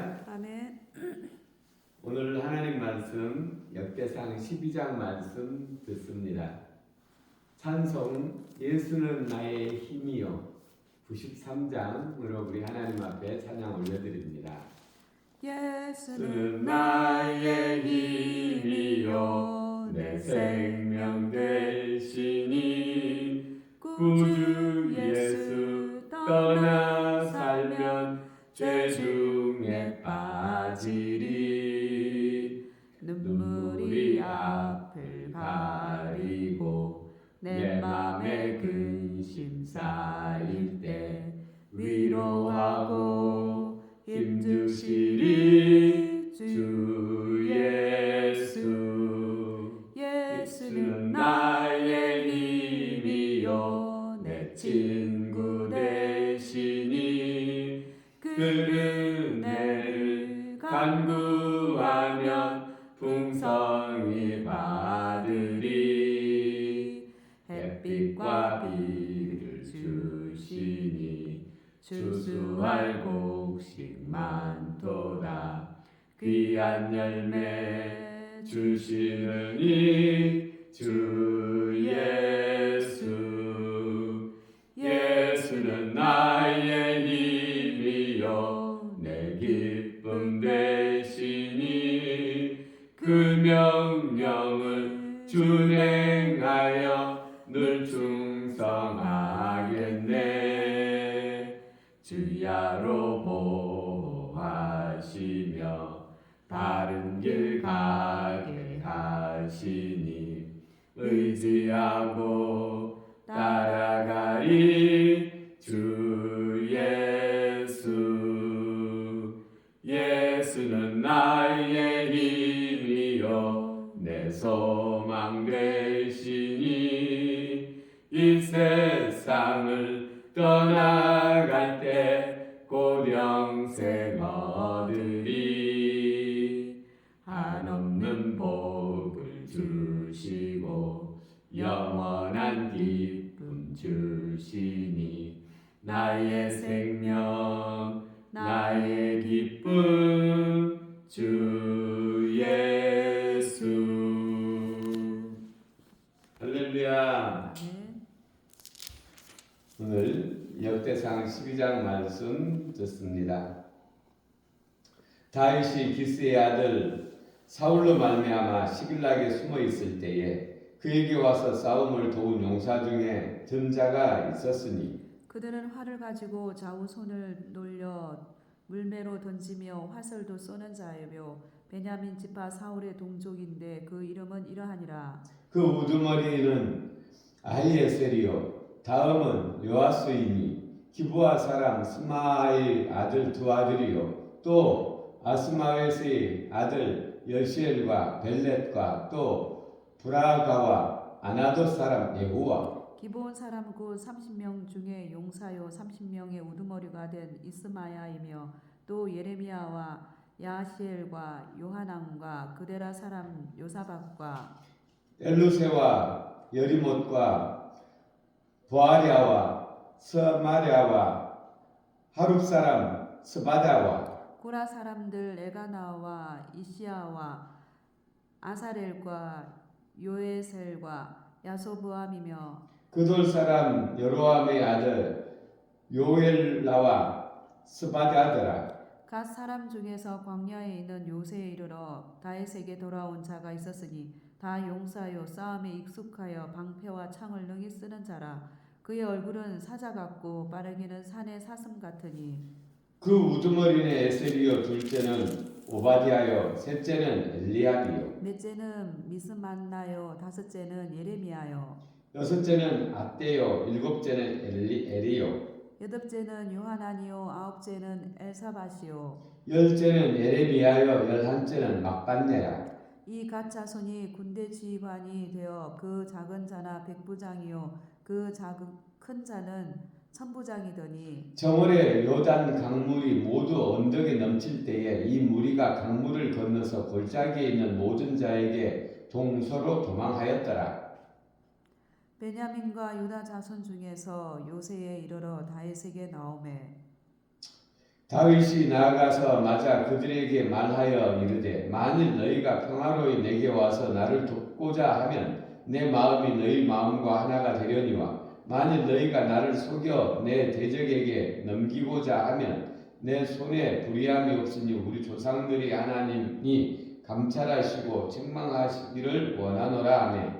할렐루야. 아멘. 오늘 하나님 말씀 역대상 12장 말씀 듣습니다. 찬송 예수는 나의 힘이요 93장으로 우리 하나님 앞에 찬양 올려드립니다. 예수는 나의 힘이요 내 생명 되시니 구주 예수 떠나 중 구하면 풍성히 받으리 햇빛과 비를 주시니 추수할 곡식 많도다. 귀한 열매 주시느니 주 명령을 준행하여 늘 충성하겠네. 주야로 보호하시며 바른 길 가게 하시니 의지하고 따라가리 내 소망 되시니 이 세상을 떠나갈 때곧 영생 얻으리. 한없는 복을 주시고 영원한 기쁨 주시니 나의 생명 나의 기쁨 주 할렐루야. 아멘. 오늘 역대상 12장 말씀 듣습니다. 다윗이 기스의 아들 사울로 말미암아 시글락에 숨어 있을 때에 그에게 와서 싸움을 도운 용사 중에 든자가 있었으니 그들은 활을 가지고 좌우 손을 놀려 물매로 던지며 화살도 쏘는 자이며 베냐민 지파 사울의 동족인데 그 이름은 이러하니라. 그 우두머리는 아히에셀이요. 다음은 요아스이니 기부아 사람 스마의 아들 두 아들이요. 또 아스마웨스의 아들 여시엘과 벨렛과 또 브라가와 아나도 사람 예후와 기브온 사람 곧 30명 중에 용사요 30명의 우두머리가 된 이스마야이며 또 예레미야와 야시엘과 요하남과 그데라 사람 요사박과 엘루세와 여리못과 보아랴와 서마랴와 하룹 사람 스바다와 고라 사람들 에가나와 이시야와 아사렐과 요에셀과 야소부암이며 그돌 사람 여로함의 아들 요엘라와 스바다더라 갓 사람 중에서 광야에 있는 요새에 이르러 다윗에게 돌아온 자가 있었으니 다 용사요 싸움에 익숙하여 방패와 창을 능히 쓰는 자라. 그의 얼굴은 사자 같고 빠르기는 산의 사슴 같으니. 그 우두머리는 에셀이요 둘째는 오바디아요 셋째는 엘리압이요. 넷째는 미스만나요 다섯째는 예레미야요. 여섯째는 아떼요 일곱째는 엘리 에리요 여덟째는 요하나니요 아홉째는 엘사바시요 열째는 예레미야요 열한째는 막반네라 이 가짜손이 군대 지휘관이 되어 그 작은 자나 백부장이요 그 작은 큰 자는 천부장이더니 정월에 요단 강물이 모두 언덕에 넘칠 때에 이 무리가 강물을 건너서 골짜기에 있는 모든 자에게 동서로 도망하였더라. 베냐민과 유다 자손 중에서 요새에 이르러 다윗에게 나오매. 다윗이 나아가서 맞아 그들에게 말하여 이르되 만일 너희가 평화로이 내게 와서 나를 돕고자 하면 내 마음이 너희 마음과 하나가 되려니와 만일 너희가 나를 속여 내 대적에게 넘기고자 하면 내 손에 불의함이 없으니 우리 조상들이 하나님이 감찰하시고 책망하시기를 원하노라 하매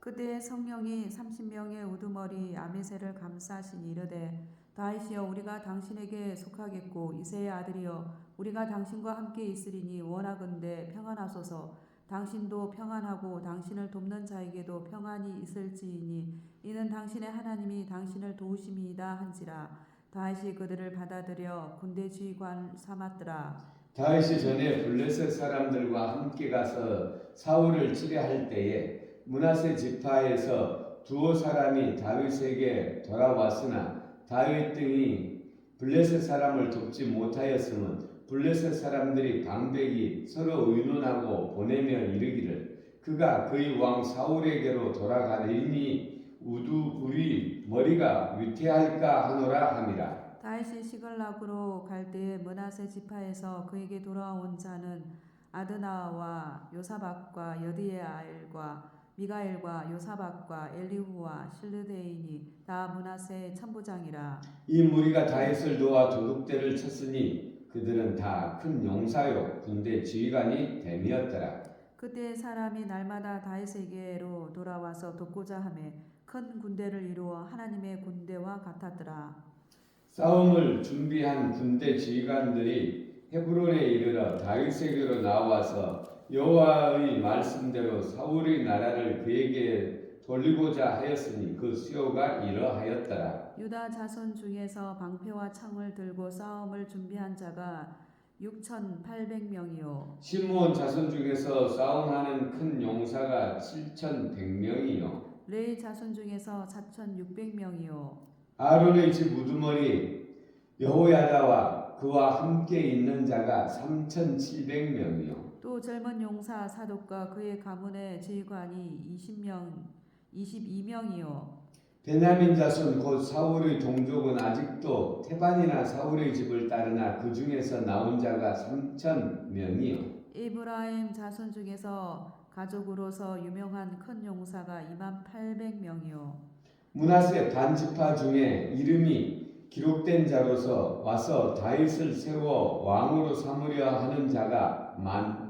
그때 성령이 30명의 우두머리 아메세를 감싸시니 이르되 다윗이여 우리가 당신에게 속하겠고 이세의 아들이여 우리가 당신과 함께 있으리니 원하건대 평안하소서. 당신도 평안하고 당신을 돕는 자에게도 평안이 있을지이니 이는 당신의 하나님이 당신을 도우심이이다 한지라. 다윗이 그들을 받아들여 군대 지휘관 삼았더라. 다윗이 전에 블레셋 사람들과 함께 가서 사울을 치려할 때에 문하세 지파에서 두어 사람이 다윗에게 돌아왔으나 다윗 등이 블레셋 사람을 돕지 못하였음은 블레셋 사람들이 방백이 서로 의논하고 보내며 이르기를 그가 그의 왕 사울에게로 돌아가리니 우두 우리 머리가 위태할까 하노라 함이라. 다윗이 시글락으로 갈 때에 문하세 지파에서 그에게 돌아온 자는 아드나와 요사박과 여디에알과 미가엘과 요사박과 엘리후와 실르데인이 다 문하세 천부장이라. 이 무리가 다윗을 도와 도둑대를 쳤으니 그들은 다 큰 용사요 군대 지휘관이 됨이었더라. 그때 사람이 날마다 다윗에게로 돌아와서 돕고자 하매 큰 군대를 이루어 하나님의 군대와 같았더라. 싸움을 준비한 군대 지휘관들이 헤브론에 이르러 다윗에게로 나와서 여호와의 말씀대로 사울의 나라를 그에게 돌리고자 하였으니 그 수요가 이러하였더라. 유다 자손 중에서 방패와 창을 들고 싸움을 준비한 자가 6,800명이요 시므온 자손 중에서 싸움하는 큰 용사가 7,100명이요. 레이 자손 중에서 4,600명이요 아론의 집 우두머리 여호야다와 그와 함께 있는 자가 3,700명이요. 또 젊은 용사 사독과 그의 가문의 지휘관이 20명 22명이요 베냐민 자손 곧 사울의 동족은 아직도 테반이나 사울의 집을 따르나 그 중에서 나온 자가 3천 명이요. 이브라임 자손 중에서 가족으로서 유명한 큰 용사가 2만 800명이요 문하세 반지파 중에 이름이 기록된 자로서 와서 다윗을 세워 왕으로 삼으려 하는 자가 만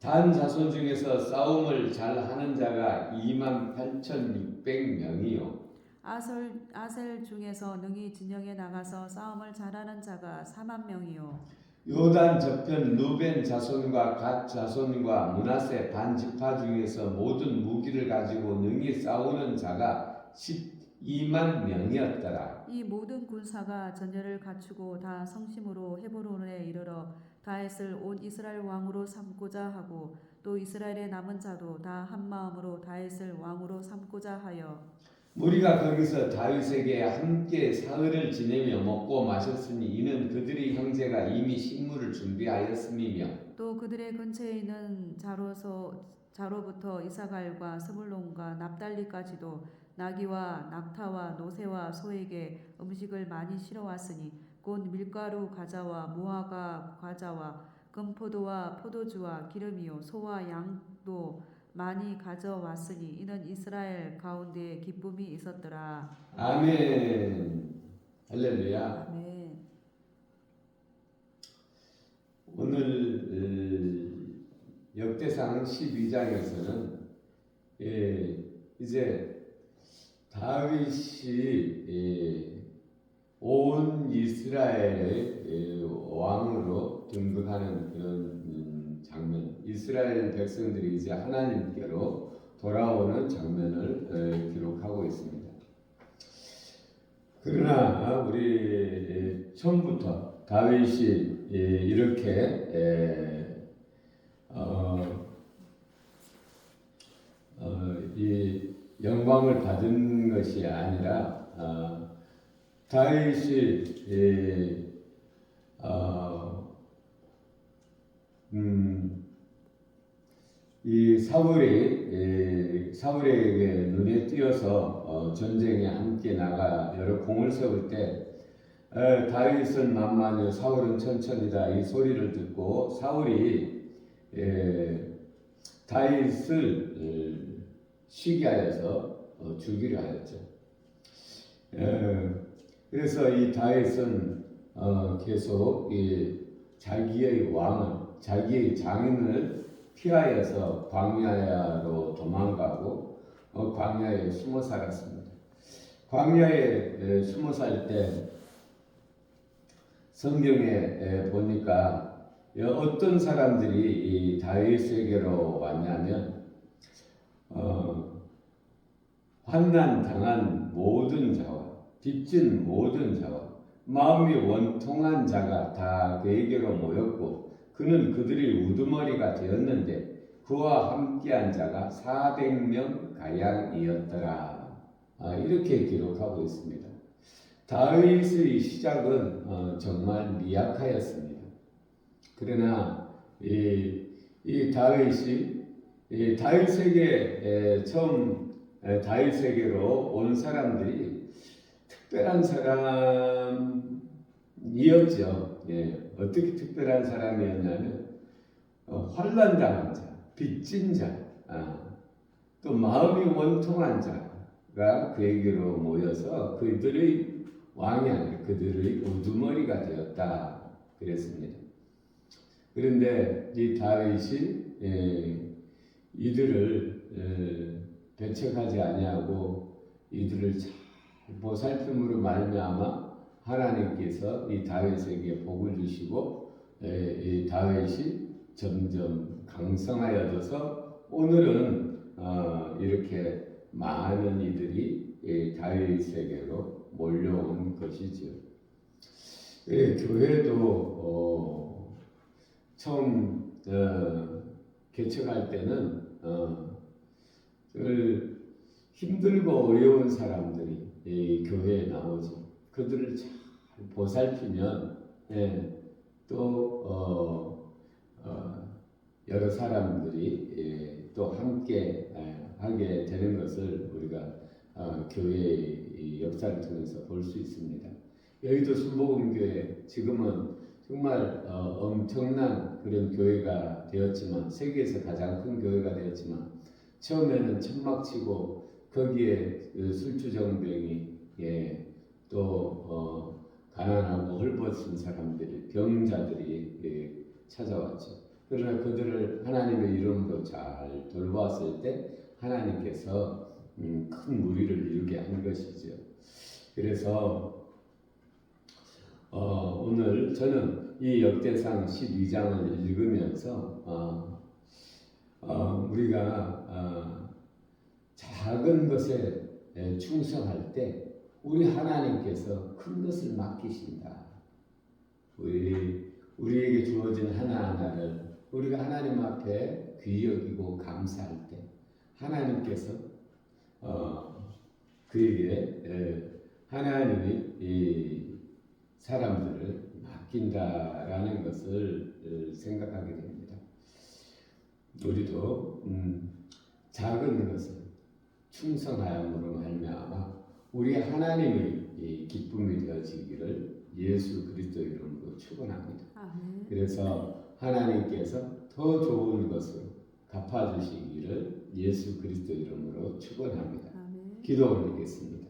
단 자손 중에서 싸움을 잘 하는 자가 2만 8,600명이요. 아셀, 아셀 중에서 능히 진영에 나가서 싸움을 잘하는 자가 4만 명이요 요단 저편 루벤 자손과 갓 자손과 문하세 반 지파 중에서 모든 무기를 가지고 능히 싸우는 자가 12만 명이었더라. 이 모든 군사가 전열을 갖추고 다 성심으로 헤브론에 이르러 다윗을 온 이스라엘 왕으로 삼고자 하고 또 이스라엘의 남은 자도 다 한 마음으로 다윗을 왕으로 삼고자 하여 무리가 거기서 다윗에게 함께 사흘을 지내며 먹고 마셨으니 이는 그들의 형제가 이미 식물을 준비하였음이며 또 그들의 근처에 있는 자로서 자로부터 이사갈과 스불론과 납달리까지도 나귀와 낙타와 노새와 소에게 음식을 많이 실어 왔으니 곧 밀가루 과자와 무화과 과자와 금포도와 포도주와 기름이요 소와 양도 많이 가져왔으니 이는 이스라엘 가운데 기쁨이 있었더라. 아멘 할렐루야 아멘. 오늘 어, 역대상 12장에서는 예, 이제 다윗이 예, 온 이스라엘의 예, 왕으로 등극하는 그런 음, 장면, 이스라엘 백성들이 이제 하나님께로 돌아오는 장면을 예, 기록하고 있습니다. 그러나 우리 예, 처음부터 다윗이 예, 이렇게 에, 어, 영광을 받은 것이 아니라 어, 다윗이 예, 어, 음, 이 사울이 예, 사울에게 눈에 띄어서 어, 전쟁에 함께 나가 여러 공을 세울 때 에, 다윗은 만만히 사울은 천천히다 이 소리를 듣고 사울이 에, 다윗을 에, 쉬게 하여서 어, 죽이려 하였죠. 에, 그래서 이 다윗은 어, 계속 이 자기의 왕을 자기의 장인을 피하여서 광야로 도망가고 어, 광야에 숨어 살았습니다. 광야에 에, 숨어 살 때 성경에 에, 보니까 어떤 사람들이 이 다윗에게로 왔냐면 어, 환난 당한 모든 자와 빚진 모든 자와 마음이 원통한 자가 다 그에게로 모였고 그는 그들이 우두머리가 되었는데 그와 함께한 자가 400명 가량이었더라 아, 이렇게 기록하고 있습니다. 다윗의 시작은 어, 정말 미약하였습니다. 그러나 이, 이 다윗이 이 다윗에게 에, 처음 에, 다윗에게로 온 사람들이 특별한 사람이었죠. 예, 어떻게 특별한 사람이었냐면 어, 환난 당한 자, 빚진 자, 아, 또 마음이 원통한 자가 그에게로 모여서 그들의 왕이 아니라 그들의 우두머리가 되었다 그랬습니다. 그런데 이 다윗이 예, 이들을 예, 배척하지 아니하고 이들을 잘 보살핌으로 말미암아 하나님께서 이 다윗에게 복을 주시고 예, 이 다윗이 점점 강성하여져서 오늘은 어, 이렇게 많은 이들이 이 다윗에게로 몰려온 것이지요. 예, 교회도 어, 처음 어, 개척할 때는 어, 늘 힘들고 어려운 사람들이 이 교회에 나오죠. 그들을 잘 보살피면 예, 또 어, 어, 여러 사람들이 예, 또 함께 예, 하게 되는 것을 우리가 어, 교회의 이 역사를 통해서 볼 수 있습니다. 여의도 순복음교회 지금은 정말 어, 엄청난 그런 교회가 되었지만 세계에서 가장 큰 교회가 되었지만 처음에는 천막치고 거기에 그 술주정병이 예, 또 어, 가난하고 헐벗은 사람들이 병자들이 예, 찾아왔죠. 그러나 그들을 하나님의 이름으로 잘 돌보았을 때 하나님께서 음, 큰 무리를 이루게 한 것이죠. 그래서 어, 오늘 저는 이 역대상 12장을 읽으면서 어, 어, 우리가 어, 작은 것에 에, 충성할 때 우리 하나님께서 큰 것을 맡기신다. 우리 우리에게 주어진 하나 하나를 우리가 하나님 앞에 귀히 여기고 감사할 때 하나님께서 어, 그에게 에, 하나님이 이 사람들을 맡긴다라는 것을 에, 생각하게 됩니다. 우리도 음, 작은 것을 충성하여으로 말미암아 우리 하나님의 이 기쁨이 되어지기를 예수 그리스도 이름으로 축원합니다. 그래서 하나님께서 더 좋은 것으로 갚아주시기를 예수 그리스도 이름으로 축원합니다. 기도 올리겠습니다.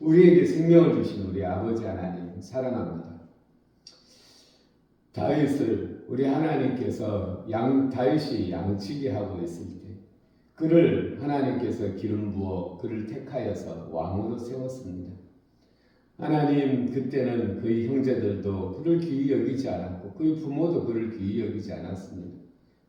우리에게 생명을 주신 우리 아버지 하나님 사랑합니다. 다윗을 우리 하나님께서 양 다윗이 양치게 하고 있을 때 그를 하나님께서 기름 부어 그를 택하여서 왕으로 세웠습니다. 하나님 그때는 그의 형제들도 그를 귀히 여기지 않았고 그의 부모도 그를 귀히 여기지 않았습니다.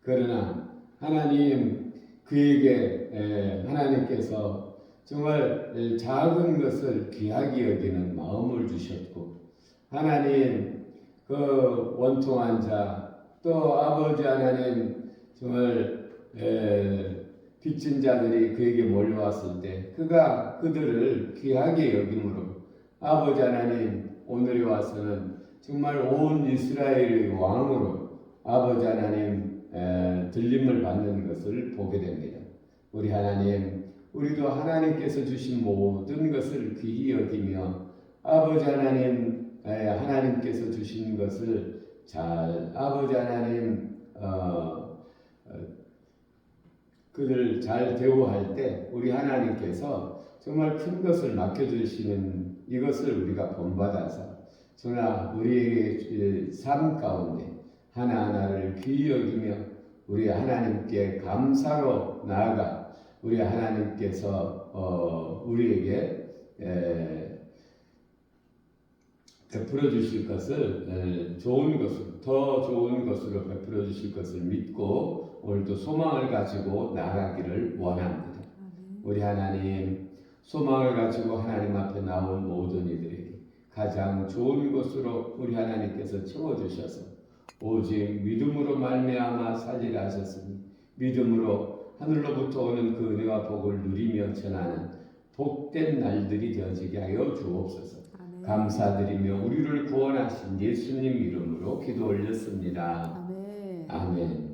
그러나 하나님 그에게 에, 하나님께서 정말 에, 작은 것을 귀하게 여기는 마음을 주셨고 하나님 그 원통한 자, 또 아버지 하나님 정말 에, 빚진 자들이 그에게 몰려왔을 때 그가 그들을 귀하게 여김으로 아버지 하나님 오늘에 와서는 정말 온 이스라엘의 왕으로 아버지 하나님 에, 들림을 받는 것을 보게 됩니다. 우리 하나님 우리도 하나님께서 주신 모든 것을 귀히 여기며 아버지 하나님 에, 하나님께서 주신 것을 잘 아버지 하나님 어, 어, 그들 잘 대우할 때 우리 하나님께서 정말 큰 것을 맡겨주시는 이것을 우리가 본받아서 저나 우리의 삶 가운데 하나하나를 귀히 여기며 우리 하나님께 감사로 나아가 우리 하나님께서 어, 우리에게 에, 베풀어 주실 것을 에, 좋은 것으로 더 좋은 것으로 베풀어 주실 것을 믿고 오늘도 소망을 가지고 나아가기를 원합니다. 아멘. 우리 하나님 소망을 가지고 하나님 앞에 나온 모든 이들에게 가장 좋은 것으로 우리 하나님께서 채워 주셔서 오직 믿음으로 말미암아 살리라 하셨으니 믿음으로 하늘로부터 오는 그 은혜와 복을 누리며 전하는 복된 날들이 되어지게 하여 주옵소서. 감사드리며 우리를 구원하신 예수님 이름으로 기도 올렸습니다. 아멘. 아멘.